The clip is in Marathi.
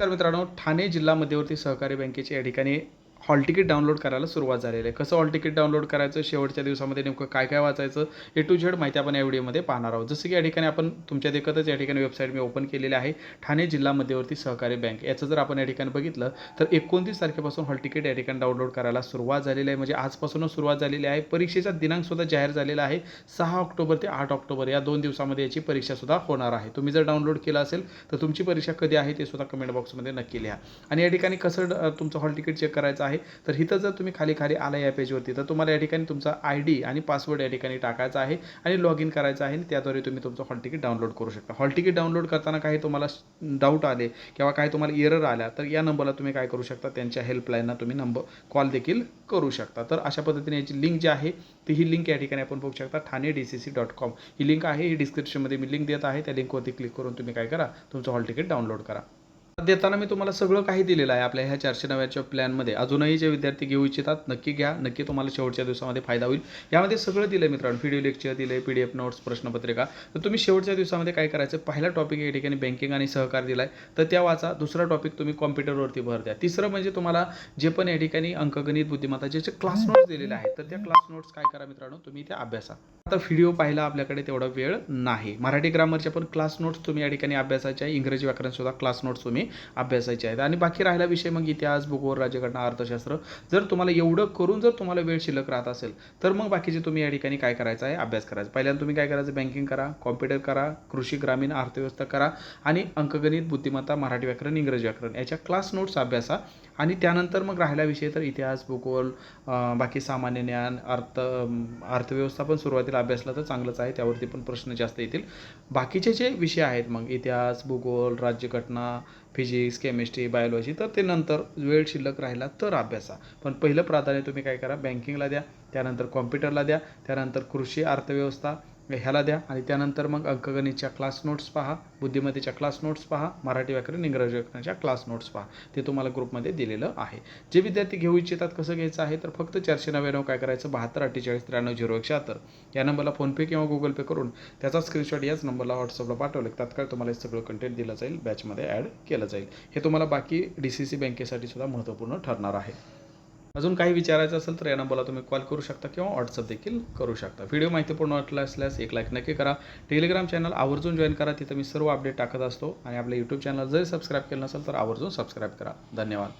तर मित्रांनो ठाणे जिल्हा मध्यवर्ती सहकारी बँकेची या ठिकाणी हॉल तिकीट डाउनलोड करायला सुरुवात झालेली आहे. कसं हॉल तिकीट डाउनलोड करायचं? शेवटच्या दिवसामध्ये नेमकं काय काय वाचायचं? ए टू झेड माहिती आपण या व्हिडिओमध्ये पाहणार आहोत. जसं की या ठिकाणी आपण तुमच्या देखतच या ठिकाणी वेबसाईट मी ओपन केलेली आहे. ठाणे जिल्हा मध्यवर्ती सहकारी बँक. याचं जर आपण या ठिकाणी बघितलं तर एकोणतीस तारखेपासून हॉल तिकीट या ठिकाणी डाउनलोड करायला सुरुवात झालेली आहे. म्हणजे आजपासूनच सुरुवात झालेली आहे. परीक्षेचा दिनांकसुद्धा जाहीर झालेला आहे. सहा ऑक्टोबर ते आठ ऑक्टोबर या दोन दिवसामध्ये याची परीक्षासुद्धा होणार आहे. तुम्ही जर डाउनलोड केलं असेल तर तुमची परीक्षा कधी आहे ते सुद्धा कमेंट बॉक्समध्ये नक्की लिहा. आणि या ठिकाणी कसं तुमचं हॉल तिकीट चेक करायचं आहे तर इथं जर तुम्ही खाली खाली आला या पेजवरती तर तुम्हाला या ठिकाणी तुमचा आय डी आणि पासवर्ड या ठिकाणी टाकायचा आहे आणि लॉग इन करायचं आहे आणि त्याद्वारे तुम्ही तुमचं हॉल तिकीट डाउनलोड करू शकता. हॉल तिकीट डाउनलोड करताना काही तुम्हाला डाऊट आले किंवा काही तुम्हाला एरर आल्या तर या नंबरला तुम्ही काय करू शकता? त्यांच्या हेल्पलाईनला तुम्ही नंबर कॉल देखील करू शकता. तर अशा पद्धतीने याची लिंक जी आहे ती ही लिंक या ठिकाणी आपण बघू शकता Thane D C C dot com ही लिंक आहे ही डिस्क्रिप्शनमध्ये मी लिंक देत आहे. त्या लिंकवरती क्लिक करून तुम्ही काय करा तुमचं हॉल तिकीट डाउनलोड करा. देताना मी तुम्हाला सगळं काही दिलेलं आहे आपल्या ह्या चारशे नव्याच्या प्लॅनमध्ये अजूनही जे विद्यार्थी घेऊ इच्छितात नक्की घ्या. नक्की तुम्हाला शेवटच्या दिवसामध्ये फायदा होईल. यामध्ये सगळं दिलं आहे मित्रांनो. व्हिडिओ लेक्चर दिले पी डी एफ नोट्स प्रश्नपत्रिका. तर तुम्ही शेवटच्या दिवसामध्ये काय करायचं? पहिला टॉपिक या ठिकाणी बँकिंग आणि सहकार दिला आहे तर त्या वाचा. दुसरा टॉपिक तुम्ही कॉम्प्युटरवरती भर द्या. तिसरं म्हणजे तुम्हाला जे पण या ठिकाणी अंकगणित बुद्धिमत्ता जे क्लास नोट्स दिलेले आहेत तर त्या क्लास नोट्स काय करा मित्रांनो? तुम्ही त्या अभ्यासा. आता व्हिडिओ पाहायला आपल्याकडे तेवढा वेळ नाही. मराठी ग्रामरच्या पण क्लास नोट्स तुम्ही या ठिकाणी अभ्यासाच्या इंग्रजी व्याकरण सुद्धा क्लास नोट्स तुम्ही अभ्यासायचे आहेत. आणि बाकी राहिला विषय मग इतिहास भूगोल राज्यघटना अर्थशास्त्र. जर तुम्हाला एवढं करून जर तुम्हाला वेळ शिल्लक राहत असेल तर मग बाकीचे तुम्ही या ठिकाणी काय करायचं आहे? अभ्यास करायचा. पहिल्यांदा तुम्ही काय करायचं? बँकिंग करा कॉम्प्युटर करा कृषी ग्रामीण अर्थव्यवस्था करा आणि अंकगणित बुद्धिमत्ता मराठी व्याकरण इंग्रजी व्याकरण याच्या क्लास नोट्स अभ्यासा. आणि त्यानंतर मग राहिला विषय तर इतिहास भूगोल बाकी सामान्य ज्ञान अर्थ अर्थव्यवस्था पण सुरुवातीला अभ्यासला तर चांगलंच आहे. त्यावरती पण प्रश्न जास्त येतील. बाकीचे जे विषय आहेत मग इतिहास भूगोल राज्यघटना फिजिक्स केमिस्ट्री बायोलॉजी तर ते नंतर वेळ शिल्लक राहिला तर अभ्यासा. पण पहिलं प्राधान्य तुम्ही काय करा? बँकिंगला द्या त्यानंतर कॉम्प्युटरला द्या त्यानंतर कृषी अर्थव्यवस्था ह्याला द्या. आणि त्यानंतर मग अंकगणितच्या क्लास नोट्स पहा. बुद्धिमत्तेच्या क्लास नोट्स पहा. मराठी व्याकरण इंग्रजी व्याकरणाच्या क्लास नोट्स पहा. ते तुम्हाला ग्रुपमध्ये दिलेलं आहे. जे विद्यार्थी घेऊ इच्छितात कसं घ्यायचं आहे तर फक्त चारशे नव्याण्णव काय करायचं? बहात्तर अठ्ठेचाळीस त्र्याण्णव झिरो एकशे शहात्तर. या नंबरला फोनपे किंवा गुगल पे करून त्याचा स्क्रीनशॉट याच नंबरला व्हॉट्सअपला पाठवलं. तात्काळ तुम्हाला हे सगळं कंटेंट दिलं जाईल. बॅचमध्ये ॲड केलं जाईल. हे तुम्हाला बाकी डी सी सी बँकेसाठी सुद्धा महत्त्वपूर्ण ठरणार आहे. अजून काही विचारायचं असेल तर या नंबरला तुम्ही कॉल करू शकता किंवा व्हॉट्सअप देखील करू शकता. व्हिडिओ माहितीपूर्ण वाटला असल्यास एक लाईक नक्की करा. टेलिग्राम चॅनल आवर्जून जॉईन करा. तिथं मी सर्व अपडेट टाकत असतो. आणि आपल्या यूट्यूब चॅनल जर सबस्क्राईब केलं नसेल तर आवर्जून सबस्क्राईब करा. धन्यवाद.